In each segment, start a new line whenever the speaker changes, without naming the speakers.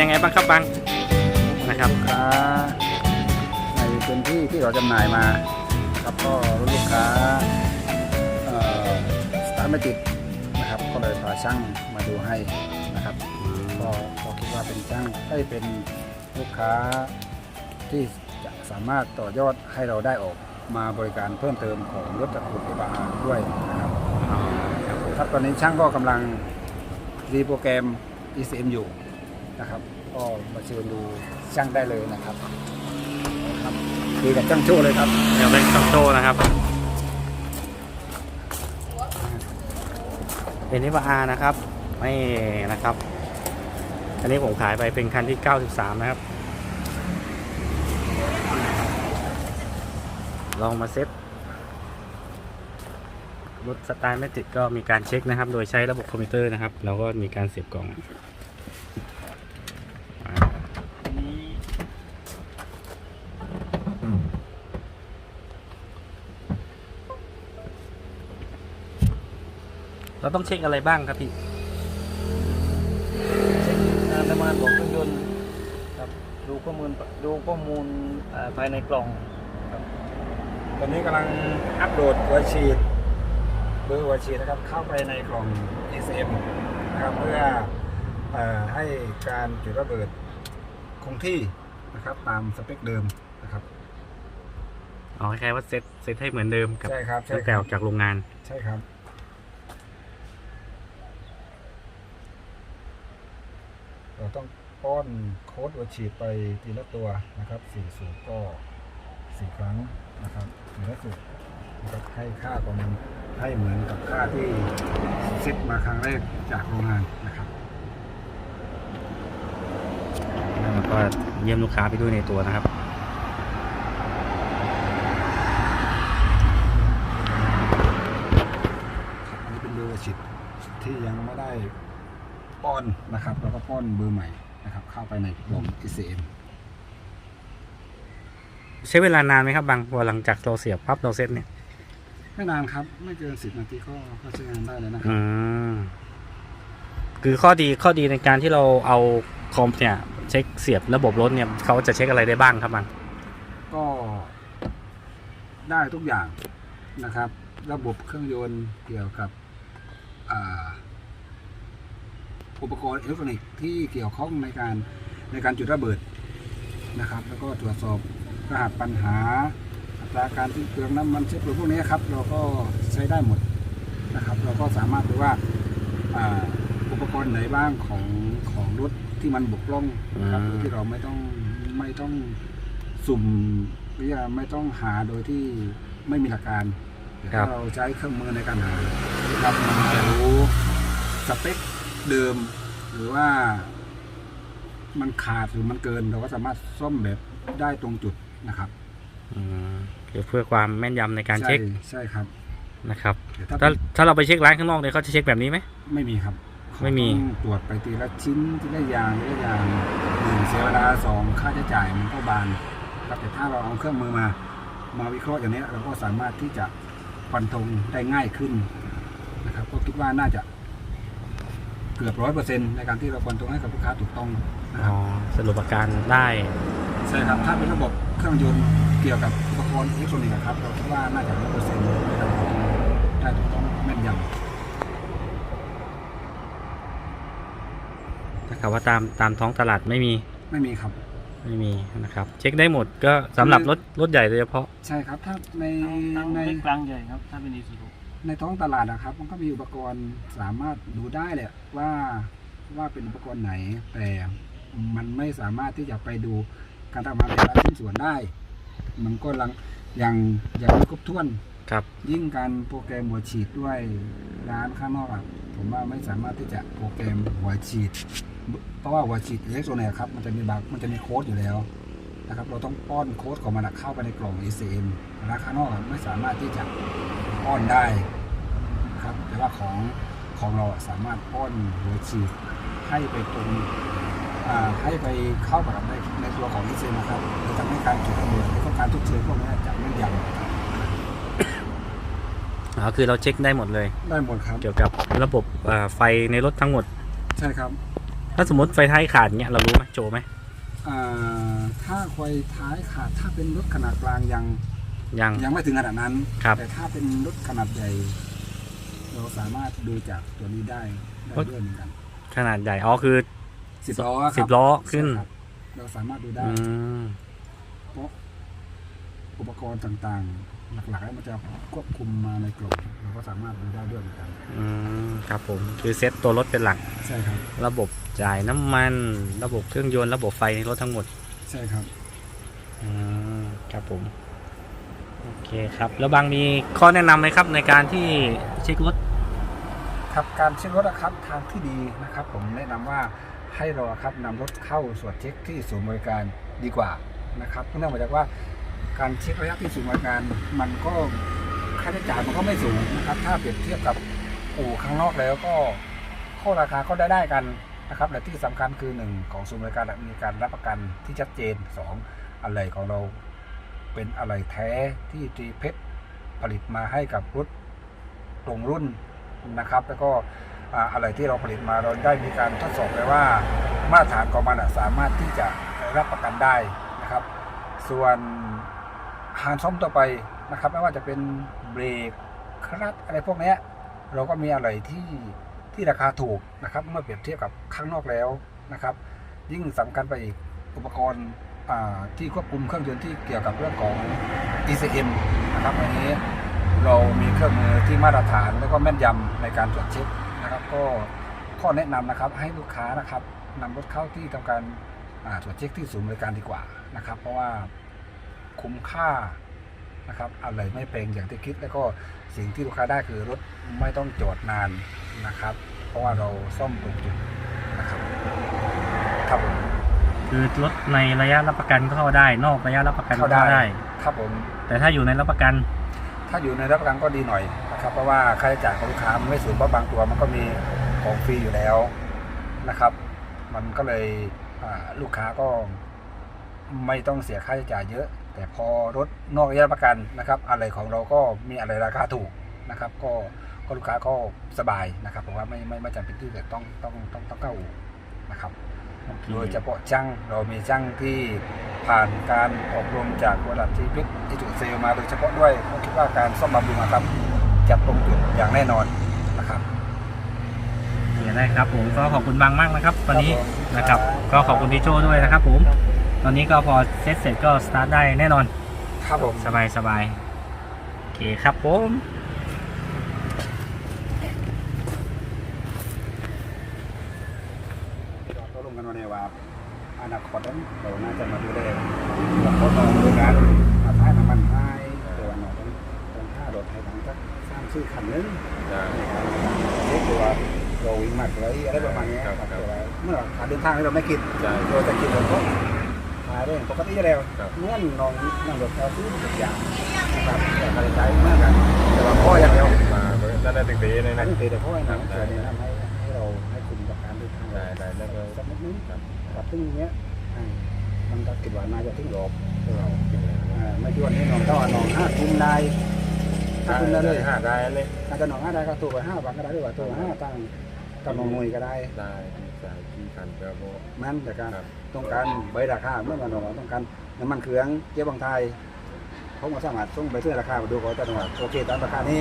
ยังไงบ้างครับบังนะครับ
ลูกค้าในพื้นที่ที่เราจำหน่ายมาครับก็ลูกค้าสตาร์ทไม่ติดนะครับก็เลยพาช่างมาดูให้นะครับก็ก็คิดว่าเป็นช่างได้เป็นลูกค้าที่จะสามารถต่อยอดให้เราได้ออกมาบริการเพิ่มเติมของรถจักรยานบาด้วยนะครับครับตอนนี้ช่างก็กำลังรีโปรแกรม ECM อยู่ นะครับ ก็มาเชิญดูช่างได้เลยนะครับครับคุยกับช่างโชว์เลยครับ
เดี๋ยวเป็นซัมโตนะครับ เป็นนิวอาร์นะครับไม่นะครับ อันนี้ผมขายไปเป็นคันที่ 93 นะครับ ลองมาเซ็ตรถสตาร์ทไม่ติดก็มีการเช็คนะครับ โดยใช้ระบบคอมพิวเตอร์นะครับ เราก็มีการเสียบกล่อง เราต้องเช็คอะไรบ้างครับพี่
การทำงานของเครื่องยนต์ครับดูข้อมูลดูข้อมูลอ่าภายในกล่อง
ตอนนี้กำลังอัปโหลดหัวฉีดเบอร์หัวฉีดนะครับเข้าไปในกล่อง ECM นะครับเพื่อเออให้การจุดระเบิดคงที่นะครับตามสเปคเดิมนะครับ
เอาคล้ายๆว่าเซ็ตเซ็ตให้เหมือนเดิมกับ
ใช่ครับใช่
ตั้ง
ค
แต่
รั
อบอกจากโรงงาน
ใช่ครับ เราต้องป้อนโค้ดหัวฉีดไปทีละตัวนะครับสี่สูตรก็สี่ครั้งนะครับทีละสูตรนะครับให้ค่าของมันให้เหมือนกับค่าที่เซ็ตมาครั้งแรกจากโรงงานนะครับ
แล้วก็เยี่ยมลูกค้าไปด้วยในตัวนะครับ
ครับอันนี้เป็นเบอร์ฉีดที่ยังไม่ได้ ป้อนนะครับเราก็ป้อนเบอร์ใหม่นะครับ เข้าไปในกล่อง ECM
ใช้เวลานานไหมครับบางพอหลังจากเราเสียบปั๊บเราเซ็ตเนี่ย
ไม่นานครับ ไม่เกินสิบนาทีก็ก็ใช้งานได้เลยนะครั
อื
บ
มคือข้อดีข้อดีในการที่เราเอาคอมเนี่ย เช็คเสียบระบบรถเนี่ยเขาจะเช็คอะไรได้บ้างครับบาง
ก็ได้ทุกอย่างนะครับ ระบบเครื่องยนต์เกี่ยวกับอ่า อุปกรณ์อิเล็กทรอนิกส์ที่เกี่ยวข้องในการในการจุดระเบิดนะครับ แล้วก็ตรวจสอบรหัสปัญหาอัตราการสิ้นเปลืองน้ำมันเชื้อเพลิงพวกนี้ครับ เราก็ใช้ได้หมดนะครับ เราก็สามารถดูว่าอ่าอุปกรณ์ไหนบ้างของของรถที่มันบกพร่องนะครับโดยที่เราไม่ต้องไม่ต้องสุ่มหรือว่าไม่ต้องหาโดยที่ไม่มีหลักการแต่ถ้าเราใช้เครื่องมือในการหาครับมันจะรู้สเปค เดิม หรือว่า มันขาดหรือมันเกินเราก็สามารถซ่อมแบบได้ตรงจุดนะครับ
อืมคือเพื่อความแม่นยำในการเช็ค
ใใช่ครับ
นะครับ
แต่ถ้า
ถ้าถ้าเราไปเช็คร้านข้างนอกเนี่ยเขาจะเช็คแบบนี้ไหม
ไม่มีครับ
ไม่มี
ต้องตรวจไปทีละชิ้นทีละอย่างทีละอย่างหนึ่งเสียเวลาสองค่าใช้จ่ายมันก็บานครับแต่ถ้าเราเอาเครื่องมือมา มาวิเคราะห์อย่างนี้เราก็สามารถที่จะฟันธงได้ง่ายขึ้นนะครับ ก็คิดว่าน่าจะ เกือบร้อยเปอร์เซ็นต์ในการที่เราฟันธงให้กับลูกค้าถูกต้องนะค
อ๋
รั
อบสรุปอาการได้
ใช่ครับถ้าเป็นระบบเครื่องยนต์เกี่ยวกับอุปกรณ์อิเล็กทรอนิกส์อะครับเราคิดว่าน่าจะร้อยเปอร์เซ็นต์ในการฟันธงได้ถูกต้องแม่นยำ
ถ้ากับว่าตามตามท้องตลาดไม่มี
ไม่มีครับ
ไม่มีนะครับ เช็คได้หมดก็สำหรับรถรถใหญ่โดยเฉพาะ
ใช่ครับ ถ้าใน
ทั้ง
ใน
เล็กกลางใหญ่ครับ ถ้าเป็นอีซูซู
ในท้องตลาดนะครับ มันก็มีอุปกรณ์สามารถดูได้แหละว่าว่าเป็นอุปกรณ์ไหน แต่มันไม่สามารถที่จะไปดูการทำงานแต่ละชิ้นส่วนได้ มันก็ลังยังยังไม่ครบถ้วน
ครับ
ยิ่งการโปรแกรมหัวฉีดด้วยร้านข้างนอกอะผมว่าไม่สามารถที่จะโปรแกรมหัวฉีด เพราะว่าหัวฉีดอิเล็กโทรนิกส์ครับมันจะมีบางมันจะมีโค้ดอยู่แล้ว นะครับ เราต้องป้อนโค้ดของมันอะเข้าไปในกล่อง ECM ร้านข้างนอกอะไม่สามารถที่จะป้อนได้นะครับแต่ว่าของของเราอะสามารถป้อนหัวฉีดให้ไปตรงอ่าให้ไปเข้ากับในในตัวของ ECM นะครับจะทำให้การจุดระเบิดหรือการทุกเชื้อพวกนี้จะไม่นยำ
อ๋อคือเราเช็คได้หมดเลย
ได้หมดครับ
เกี่ยวกับระบบอ่าไฟในรถทั้งหมด
ใช่ครับ
ถ้าสมมติไฟท้ายขาดเงี้ยเรารู้ไหมโจไหม
อ่าถ้าไฟท้ายขาดถ้าเป็นรถขนาดกลางยัง
ยัง
ยังไม่ถึงขนาดนั้น
ครับ
แต่ถ้าเป็นรถขนาดใหญ่ เราสามารถดูจากตัวนี้ได้ได้ด้วยเหมือนกัน
ขนาดใหญ่อ๋อคือ
สิบล้อครับ
สิบล้อขึ้น
ใช่ครับเราสามารถดูได้
อืม
เพราะอุปกรณ์ต่างๆ หลักๆแล้วมันจะควบคุมมาในกล่องเราก็สามารถดูได้ด้วยเหมือนกัน
อืมครับผมคือเซ็ตตัวรถเป็นหลัก
ใช่ครับ
ระบบ จ่ายน้ำมันระบบเครื่องยนต์ระบบไฟในรถทั้งหมด
ใช่ครับ
อืมครับผม โอเคครับ แล้วบางมีข้อแนะนำไหมครับในการที่เช็ครถ
ครับการเช็ครถนะครับทางที่ดีนะครับ ผมแนะนำว่าให้เราครับนำรถเข้าตรวจเช็คที่ศูนย์บริการดีกว่านะครับเนื่องมาจากว่าการเช็คระยะที่ศูนย์บริการมันก็ค่าใช้จ่ายมันก็ไม่สูงนะครับ ถ้าเปรียบเทียบกับอู่ข้างนอกแล้วก็ข้อราคาก็ได้ได้กัน นะครับและที่สำคัญคือหนึ่งของศูนย์บริการมีการรับประกันที่ชัดเจนสองอะไรของเราเป็นอะไรแท้ที่จีเพชรผลิตมาให้กับรถตรงรุ่นนะครับ แล้วก็อะไรที่เราผลิตมาเราได้มีการทดสอบแล้วว่า มาตรฐานของมันสามารถที่จะรับประกันได้นะครับ ส่วนหารซ่อมต่อไปนะครับ ไม่ว่าจะเป็นเบรกคลัตอะไรพวกนี้เราก็มีอะไรที่ ที่ราคาถูกนะครับ เมื่อเปรียบเทียบกับข้างนอกแล้วนะครับ ยิ่งสำคัญไปอีกอุปกรณ์ที่ควบคุมเครื่องยนต์ที่เกี่ยวกับเรื่องของ ECM นะครับอันนี้เรามีเครื่องมือที่มาตรฐานแล้วก็แม่นยำในการตรวจเช็คนะครับ ก็ข้อแนะนำนะครับให้ลูกค้านะครับนำรถเข้าที่ทำการตรวจเช็คที่ศูนย์บริการดีกว่านะครับ เพราะว่าคุ้มค่านะครับอะไรไม่แพงอย่างที่คิด แล้วก็สิ่งที่ลูกค้าได้คือรถไม่ต้องจอดนาน นะครับ เพราะว่าเราซ่อมตรงจุดนะครับครับผม
คือรถในระยะรับประกันก็เข้าได้ นอกระยะรับประกันก็
เข้า
เข้า
ได้
ได้
ครับผม
แต่ถ้าอยู่ในรับประกัน
ถ้าอยู่ในรับประกันก็ดีหน่อยนะครับ เพราะว่าค่าใช้จ่ายของลูกค้ามันไม่สูงเพราะบางตัวมันก็มีของฟรีอยู่แล้วนะครับ มันก็เลยอ่าลูกค้าก็ไม่ต้องเสียค่าใช้จ่ายเยอะ แต่พอรถนอกระยะรับประกันนะครับ อะไรของเราก็มีอะไรราคาถูกนะครับ ก็ ก็ลูกค้าก็สบายนะครับเพราะว่าไม่ไม่ไม่จำเป็นที่จะต้องต้องต้องต้องเข้าอู่นะครับ โดยเฉพาะช่างเรามีช่างที่ผ่านการอบรมจากบริษัททีพิกอิจุเซลมาโดยเฉพาะด้วยผมคิดว่าการซ่อมบำรุงนะครับจะตรงจุดอย่างแน่นอนนะครับ
เดี๋ยวได้ครับผมก็ขอบคุณบางมากนะครับวันนี้
ครับผม
นะครับ ก็ขอบคุณพี่โจด้วยนะครับผม ตอนนี้ก็พอเซตเสร็จก็สตาร์ทได้แน่นอน
ครับผม
สบายสบายโอเคครับผม
เราลงกันวันนี้ว่าอนาคตนั้นเราน่าจะมาดูแลกับพวกเราโดยการมาท้ายน้ำมันให้ตัวหน่อยต้องต้องค่ารถให้ทางสักสามสี่อคันนึง
ได้
เรียกตัวเราวิ่งมากเลยอะไรประมาณนี้ครับเมื่อขาเดินทางที่เราไม่คิดเราจะคิดเราก็หาเรื่องปกติอยู่แล้วเงื่อนนองนั่งรถเอาซื้อทุกอย่างนะครับแต่การใจมากกันแต่ว่าพ่ออย่างเดียว
มาได้ได้ตึกตีเลย
นั่
นะ
นคือแต่พ่อให้หนังเกิดเนี่ยทำให้
ได้ได้แล้วก็
สักนิดนึง
ครับ
กับซึ่งเนี้ยอ่ามันก็คิดว่าน่าจะถึงรอบเราอ่าไม่ชวนนี่น้องเท่านองห้าทุ่มได้ห้าทุ่มได้เลย
ห้าได้เลย
อาจจะนองห้าได้ก็ตัวไปห้าบาทก็ได้หรือว่าตัวห้าตั้งกับนองน่วยก็ได้
ได้ใช่ที่คันก็โบ
มันแต่การต้องการใบราคาเมื่อวันเราต้องการน้ำมันเครื่องเจ๊บางไทยเขาก็สามารถส่งไปซื้อราคามาดูเขาจะว่าโอเคตามราคานี้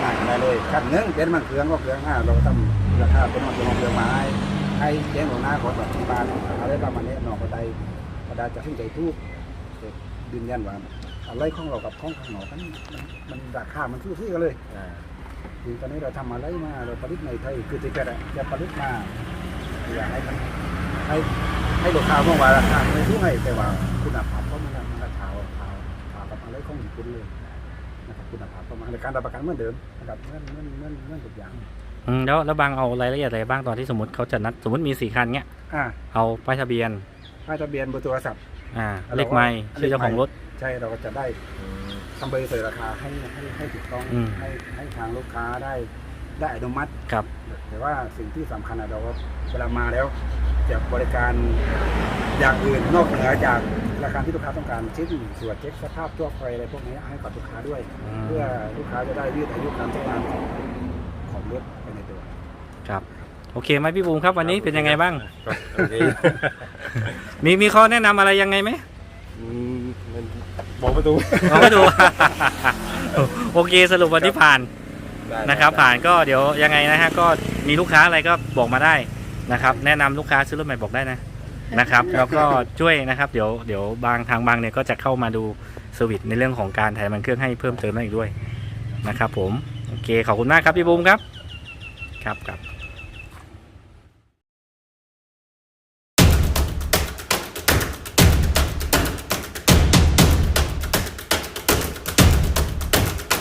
ได้ได้เลยขั้นหนึ่งเป็นมันเครื่องก็เครื่องห้าเราก็ทำราคาเป็นน้ำมันเครื่องมาให้ให้แจ้งหลวงหน้าก่อแบบที่บ้านอะไรประมาณนี้หนองก็ได้ก็ได้จะขึ้นใจทุกยืนยันว่าอะไรของเรากับของข้างนอกมันมันราคามันซื้อๆกันเลย
ด้
คือตอนนี้เราทำอะไรมาเราผลิตในไทยคือที่แกจะผลิตมาอยากให้มันให้ให้ลูกค้ามองว่าราคาไม่สูงไงแต่ว่าคุณภาพก็มันมันราคาราคาราคากับอะไรของญี่ปุ่นเลย ครับคุณภาพประมาณในการรับประกันเหมือนเดิมนะครับเหมือนเหมือนเหมือนเหมือนทุกอย่าง
อืมแล้วแล้วบางเอารายละเอียดอะไรบ้างตอนที่สมมติเขาจะนัดสมมติมีสี่คันเงี้ย
อ่า
เอาป้ายทะเบียน
ป้ายทะเบียนเบอร์โทรศัพท์
อ่า
แล้ว
เลขไม้
ก็
ชื่อเจ้าของรถ
ใช่เราก็จะได้
อืม
ทำใบเสนอราคาให้ให้ให้ถูกต้อง
อืม
ให้ให้ทางลูกค้าได้ได้อนุมัติ
ครับ
แต่ว่าสิ่งที่สำคัญอะเราก็เวลามาแล้วจะบริการอย่างอื่นนอกเหนือจาก ราคาที่ลูกค้าต้องการเช่นตรวจเช็คสภาพทั่วไปอะไรพวกนี้ให้กับลูกค้าด้วย
อืม
เพื่อลูกค้าจะได้ยืดอายุการใช้งานของของรถไปในตัว
ครับ โอเคไหมพี่บูมครับวันนี้เป็นยังไงบ้าง
ก็โอเค
มีมีข้อแนะนำอะไรยังไงไหม
อืมมันบอกประตู
เอาไม่ดู โอเคสรุปวันที่ผ่าน
ได้
นะครับ
ได้
ผ่านก็เดี๋ยวยังไงนะฮะก็มีลูกค้าอะไรก็บอกมาได้นะครับ แนะนำลูกค้าซื้อรถใหม่บอกได้นะ นะครับ แล้วก็ช่วยนะครับเดี๋ยวเดี๋ยวบางทางบางเนี่ยก็จะเข้ามาดูเซอร์วิสในเรื่องของการถ่ายมันเครื่องให้เพิ่มเติมได้อีกด้วยนะครับ ผมโอเคขอบคุณมากครับพี่บูมครับครับครับ